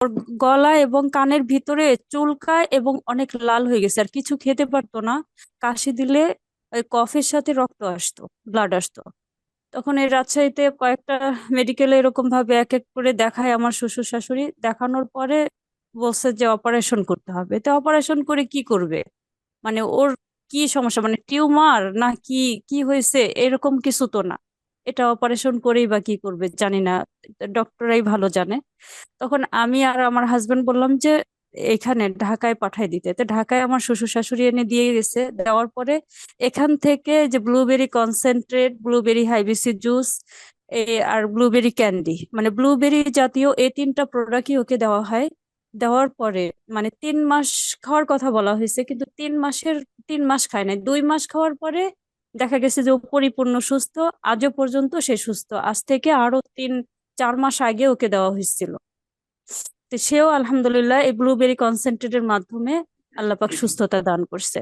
ওর গলা এবং কানের ভিতরে চুলকায় এবং অনেক লাল হয়ে গেছে। আর কিছু খেতে পারতো না। কাশি দিলে ওই কফের সাথে রক্ত আসতো ব্লাড আসতো। তখন এই রাজশাহীতে কয়েকটা মেডিকেলে এরকম ভাবে এক এক করে দেখায় আমার শ্বশুর শাশুড়ি। দেখানোর পরে বলছে যে অপারেশন করতে হবে। তো অপারেশন করে কি করবে? মানে ওর কি সমস্যা? মানে টিউমার না কি কি হয়েছে? এরকম কিছু তো না। এটা অপারেশন করেই বা কি করবে জানি না। ডক্টরাই ভালো জানে। তখন আমি আর আমার হাজবেন্ড বললাম যে, এখানে ঢাকায় পাঠাই দিতে। তো ঢাকায় আমার শ্বশুর শাশুড়ি এনে দিয়ে গেছে। দেওয়ার পরে এখান থেকে যে ব্লুবেরি কনসেন্ট্রেট ব্লুবেরি হাইবিসি জুস আর ব্লুবেরি ক্যান্ডি মানে ব্লুবেরি জাতীয় এই তিনটা প্রোডাক্টই ওকে দেওয়া হয়। দেওয়ার পরে মানে তিন মাস খাওয়ার কথা বলা হয়েছে, কিন্তু তিন মাসের, তিন মাস খায় নাই। দুই মাস খাওয়ার পরে দেখা গেছে যে পরিপূর্ণ সুস্থ, আজও পর্যন্ত সে সুস্থ। আজ থেকে আরও তিন চার মাস আগে ওকে দেওয়া হয়েছিল। তো সেও আলহামদুলিল্লাহ এই ব্লুবেরি কনসেন্ট্রেটের মাধ্যমে আল্লাপাক সুস্থতা দান করছে।